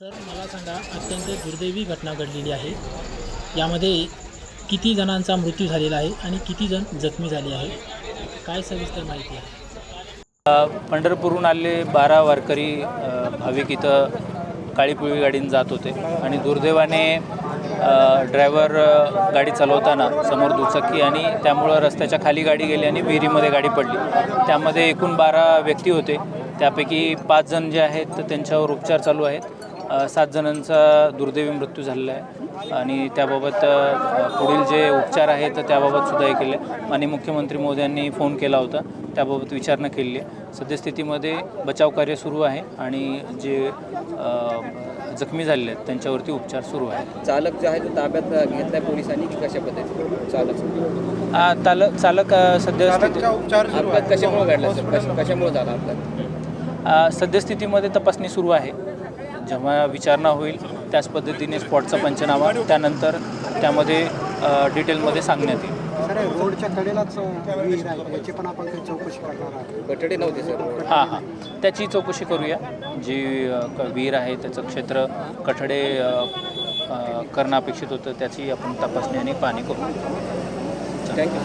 Sir मला सांगा अत्यंत दुर्दैवी घटना घडलेली आहे. यामध्ये किती जणांचा मृत्यू झालेला आहे आणि किती जण जखमी झाले आहे काय सविस्तर माहिती आहे? पंढरपूरहून आले बारा वारकरी भाविक इथं काळी गाडीनं गाडीने जात होते. आणि दुर्दैवाने ड्रायव्हर गाडी चालवताना समोर दुचाकी आणि त्यामुळं रस्त्याच्या खाली गाडी गेली आणि विहिरीमध्ये गाडी पडली. त्यामध्ये एकूण बारा व्यक्ती होते. त्यापैकी पाच जण जे आहेत तर त्यांच्यावर उपचार चालू आहेत. सात जणांचा दुर्दैवी मृत्यू झालेला आहे. आणि त्याबाबत पुढील जे उपचार आहेत तर त्याबाबत सुद्धा हे केले. आणि मुख्यमंत्री मोदयांनी फोन केला होता. त्याबाबत विचारणा केली आहे. सद्यस्थितीमध्ये बचाव कार्य सुरू आहे आणि जे जखमी झालेले आहेत त्यांच्यावरती उपचार सुरू आहे चालक जो आहे तो ताब्यात घेतलाय पोलिसांनी की कशा पद्धतीने? चालक. चालक चालक सद्यस्थिती अपघात कशामुळे घडला कशामुळे झाला अपघात? सद्यस्थितीमध्ये तपासणी सुरू आहे. जेव्हा विचारणा होईल त्याच पद्धतीने स्पॉटचा पंचनामा त्यानंतर त्यामध्ये डिटेलमध्ये सांगण्यात येईल. सर रोडच्या कडेलाच विहीर आहे याची पण आपण काही चौकशी करणार आहोत. बटाटे नव्हते सर हां हां. त्याची चौकशी करूया. जी विहीर आहे त्याचं क्षेत्र कठडे करणं अपेक्षित होतं त्याची आपण तपासणी आणि पाहणी करू. थँक्यू